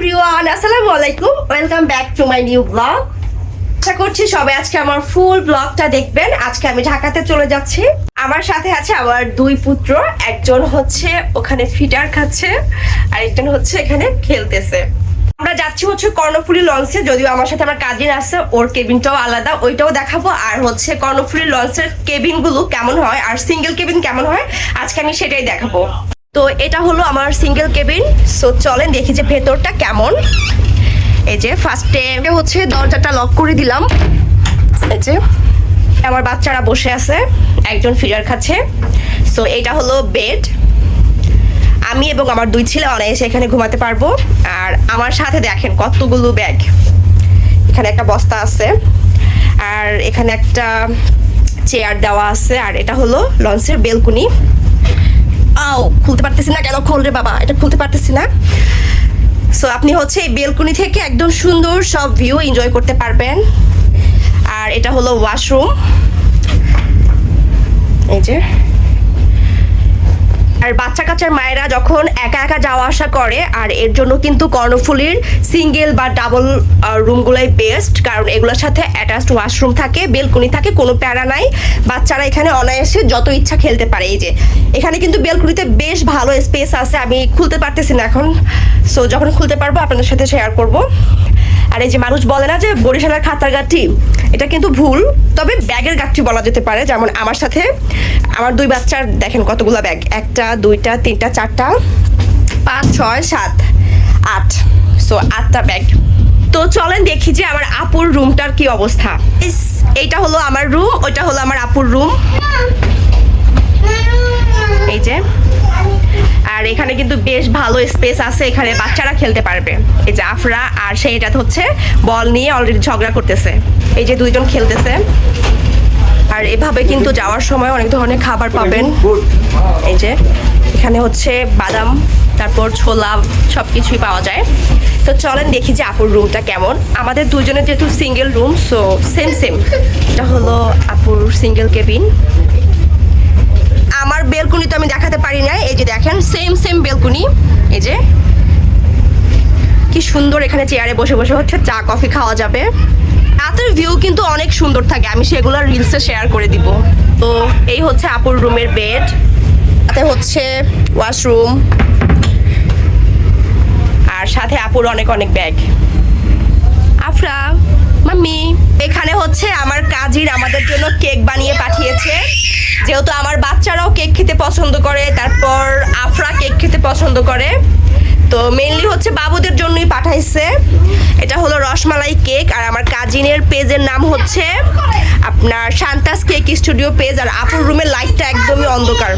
Everyone আসসালামু আলাইকুম। Welcome back to my new blog আশা করছি সবাই আজকে আমার ফুল ব্লগটা দেখবেন। আজকে আমি ঢাকাতে চলে যাচ্ছি। আমার সাথে আছে আমার দুই পুত্র। একজন হচ্ছে ওখানে ফিটার খাচ্ছে আর একজন হচ্ছে এখানে খেলতেছে। আমরা যাচ্ছি হচ্ছে কর্ণফুলি লঞ্চে যদিও আমার সাথে আমার কাজিন আছে, ওর কেবিনটাও আলাদা, ওইটাও দেখাবো। আর হচ্ছে কর্ণফুলি লঞ্চের কেবিনগুলো কেমন হয়, আর সিঙ্গেল কেবিন কেমন হয়, আজকে আমি সেটাই দেখাবো। তো এটা হলো আমার সিঙ্গেল কেবিন সো চলেন দেখি যে ভেতরটা কেমন। এই যে ফার্স্টে হচ্ছে দরজাটা লক করে দিলাম। এই যে আমার বাচ্চারা বসে আছে, একজন ফিরার খাচ্ছে সো এটা হলো বেড আমি এবং আমার দুই ছেলে অনায়াসে এখানে ঘুমাতে পারব। আর আমার সাথে দেখেন কতগুলো ব্যাগ এখানে একটা বস্তা আছে, আর এখানে একটা চেয়ার দেওয়া আছে, আর এটা হলো লঞ্চের বেলকুনি আও, খুলতে পারতেছি না কেন? খোল রে বাবা, এটা খুলতে পারতেছি না। সো আপনি হচ্ছে এই বেলকুনি থেকে একদম সুন্দর সব ভিউ এনজয় করতে পারবেন। আর এটা হলো ওয়াশরুম এই যে। আর বাচ্চা কাচ্চার মায়েরা যখন একা একা যাওয়া আসা করে, আর এর জন্য কিন্তু কর্ণফুলির সিঙ্গেল বা ডাবল রুমগুলোই বেস্ট, কারণ এগুলোর সাথে অ্যাটাচড ওয়াশরুম থাকে, বেলকুনি থাকে, কোনো প্যারা নাই। বাচ্চারা এখানে অনায়াসে যত ইচ্ছা খেলতে পারে। এই যে, এখানে কিন্তু বেলকুনিতে বেশ ভালো স্পেস আছে, আমি খুলতে পারতেছি না এখন। সো যখন খুলতে পারব, আপনাদের সাথে শেয়ার করব। আর এই যে মানুষ বলে না যে বরিশালের খাতার গাঠি এটা কিন্তু ভুল। তবে ব্যাগের গাঠি বলা যেতে পারে, যেমন আমার সাথে। আমার দুই বাচ্চার দেখেন কতগুলো ব্যাগ। একটা, দুইটা, তিনটা, চারটা, পাঁচ, ছয়, সাত, আট। সো আটটা ব্যাগ। তো চলেন দেখি যে আমার আপুর রুমটার কি অবস্থা। এইটা হলো আমার রুম, ওইটা হলো আমার আপুর রুম। এই যে আর এখানে কিন্তু বেশ ভালো স্পেস আছে এখানে বাচ্চারা খেলতে পারবে। এই যে আফরা আর সেই সেইটা হচ্ছে বল নিয়ে অলরেডি ঝগড়া করতেছে। এই যে দুইজন খেলতেছে। আর এভাবে কিন্তু যাওয়ার সময় অনেক ধরনের খাবার পাবেন। এই যে এখানে হচ্ছে বাদাম, তারপর ছোলা সব কিছুই পাওয়া যায়। তো চলেন দেখি যে আপুর রুমটা কেমন। আমাদের দুজনের যেহেতু single room so same same এটা হলো আপুর সিঙ্গেল কেবিন বেলকুনি তো আমি দেখাতে পারি না এই যে দেখেন সেম সেম বেলকুনি। এই যে, কি সুন্দর এখানে চেয়ারে বসে বসে হচ্ছে চা কফি খাওয়া যাবে। রাতের ভিউ কিন্তু অনেক সুন্দর থাকে, আমি সেগুলো রিলসে শেয়ার করে দিব। তো এই হচ্ছে আপুর রুমের বেড তাতে হচ্ছে ওয়াশরুম আর সাথে আপুর অনেক অনেক ব্যাগ আফরা, মাম্মি, এখানে হচ্ছে আমার কাজির আমাদের জন্য কেক বানিয়ে পাঠিয়েছে। যেহেতু আমার বাচ্চারাও কেক খেতে পছন্দ করে, তারপর আফরা কেক খেতে পছন্দ করে। তো মেনলি হচ্ছে বাবুদের জন্যই পাঠাইছে। এটা হলো রসমালাই কেক, আর আমার কাজিনের পেজের নাম হচ্ছে আপনার শান্তাস কেক স্টুডিও পেজ আর আপুর রুমের লাইটটা একদমই অন্ধকার।